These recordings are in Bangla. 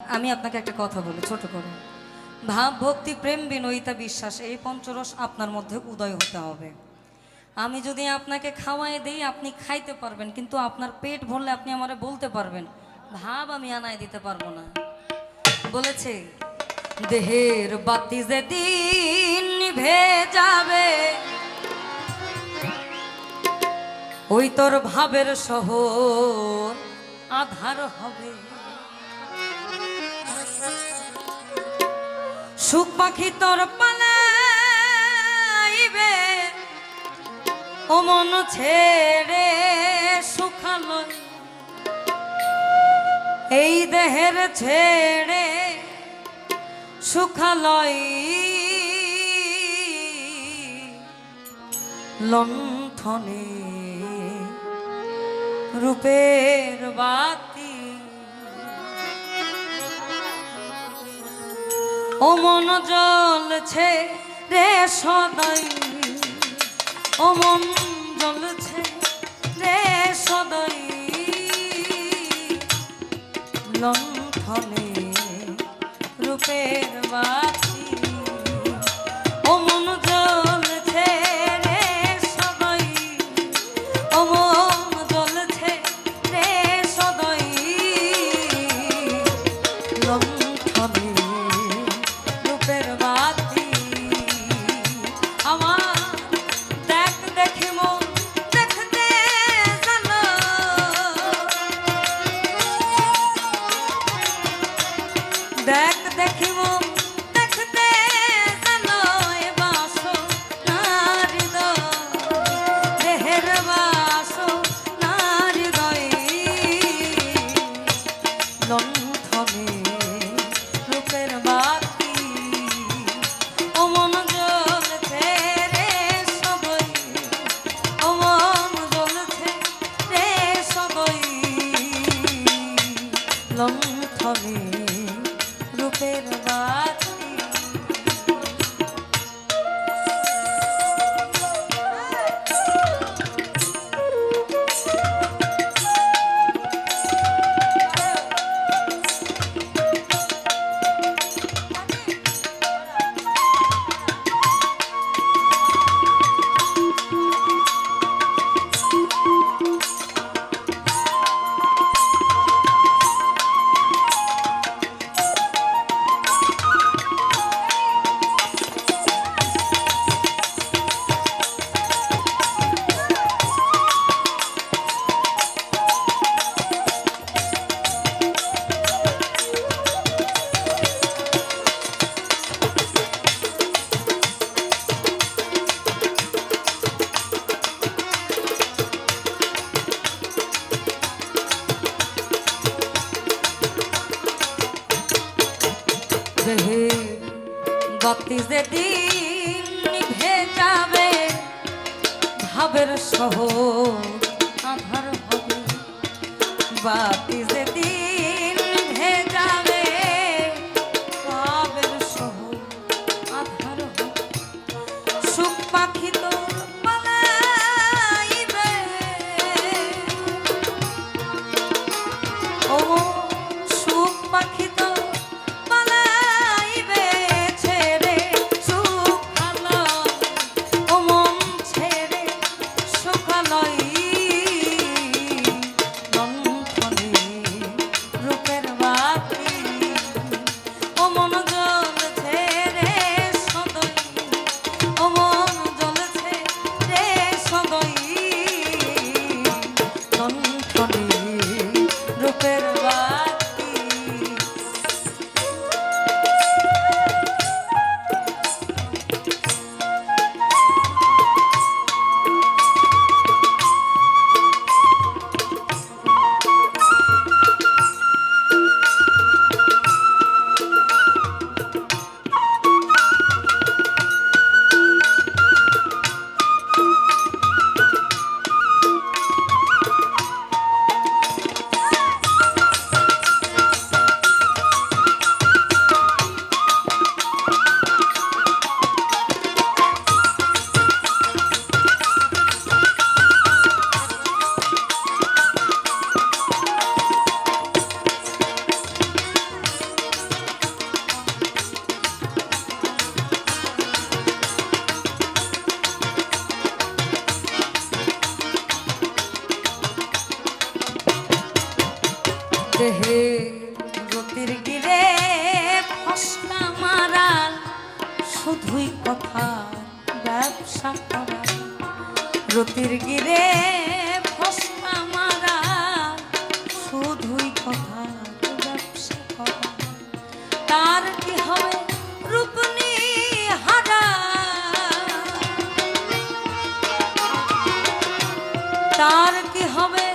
আমি আপনাকে একটা কথা বলি, ছোট করে। ভাব, ভক্তি, প্রেম, বিনয়িতা, বিশ্বাস, এই পঞ্চরস আপনার মধ্যে উদয় হতে হবে। আমি যদি আপনাকে খাওয়াই দিই, আপনি খাইতে পারবেন, কিন্তু আপনার পেট ভরলে আপনি আমারে বলতে পারবেন, ভাব আমি আনায় দিতে পারব না। বলেছে, দেহের বাতি যে দিন নিভে যাবে ওই তোর ভাবের শহর আধার হবে। সুখ পাখি তোর পালাইবে। ও মন ছেড়ে সুখালো এই দেহের ছেড়ে সুখালয়। লণ্ঠনে রূপের বাতি ও মন জ্বলছে রে সদয় ও মন জ্বলছে রে সদয় লণ্ঠনে রূপের বাতি সহ আধার হবে। বাতি রতির গিরে ফসকা মারা, শুধুই কথা, ব্যবসা তার কি হবে রূপনি হারা? তার কি হবে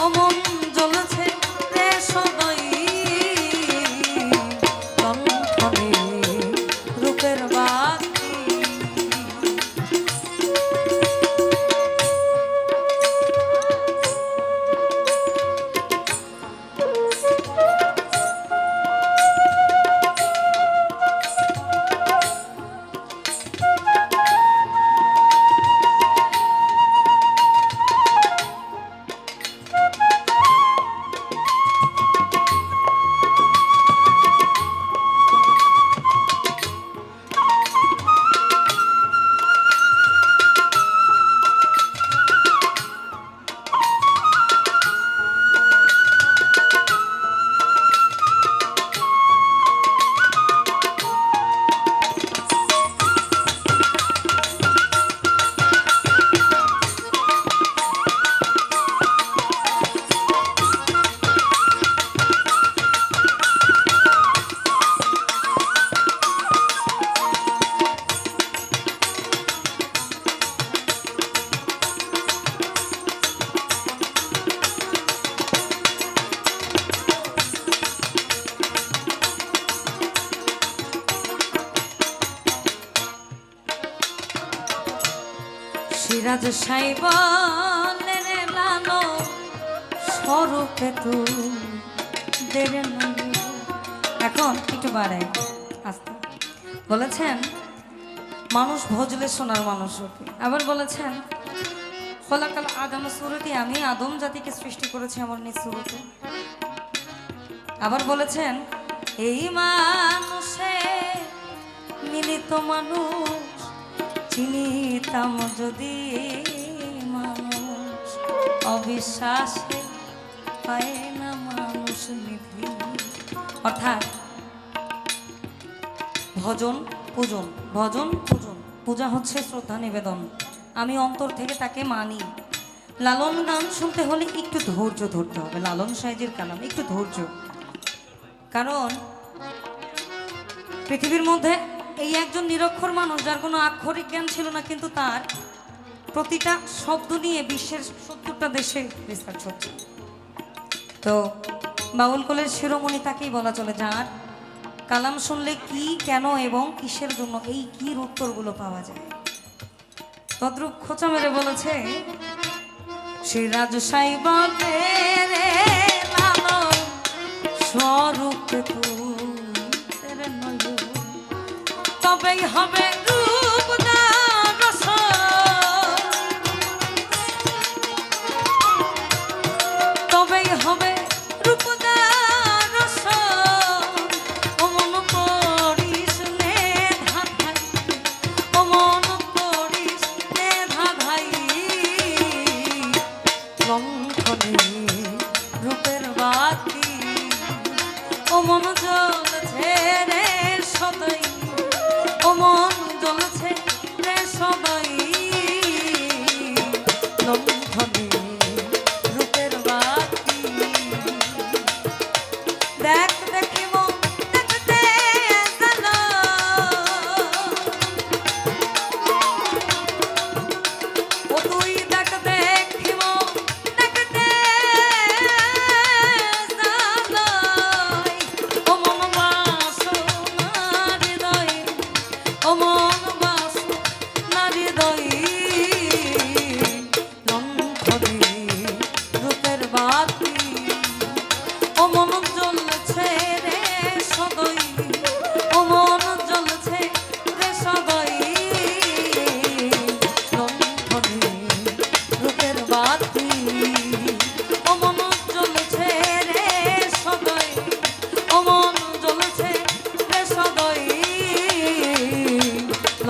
ও সিরাজ সাইব লালো স্বরূপে তু এখন একটু বাড়াই, আস্তে। বলেছেন, মানুষ ভজলে সোনার মানুষ আবার বলেছেন ফলাকাল আদম সুরতি, আমি আদম জাতিকে সৃষ্টি করেছি আমার নিজ সুরতে। আবার বলেছেন, এই মানুষে মিলিত মানুষ চিনিতাম যদি মানুষ অবিশ্বাসে পায় না মানুষ নিধি। অর্থাৎ ভজন পূজন ভজন পূজন, পূজা হচ্ছে শ্রদ্ধা নিবেদন। আমি অন্তর থেকে তাকে মানি। লালন গান শুনতে হলে একটু ধৈর্য ধরতে হবে। লালন সাইজের কালাম, একটু ধৈর্য। কারণ পৃথিবীর মধ্যে এই একজন নিরক্ষর মানুষ যার কোনো আক্ষরিক জ্ঞান ছিল না, কিন্তু তার প্রতিটা শব্দ নিয়ে বিশ্বের সত্তরটা দেশে রিসার্চ হচ্ছে তো বাউল কলের শিরোমণি তাকেই বলা চলে, যার কালাম শুনলে কি, কেন এবং কিসের জন্য, এই কির উত্তরগুলো পাওয়া যায়। তদ্রূপ খোঁচা মেরে বলেছে শ্রী রাজসাই বলে স্বরূপ তবেই হবে তবেই হবে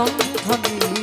লণ্ঠনে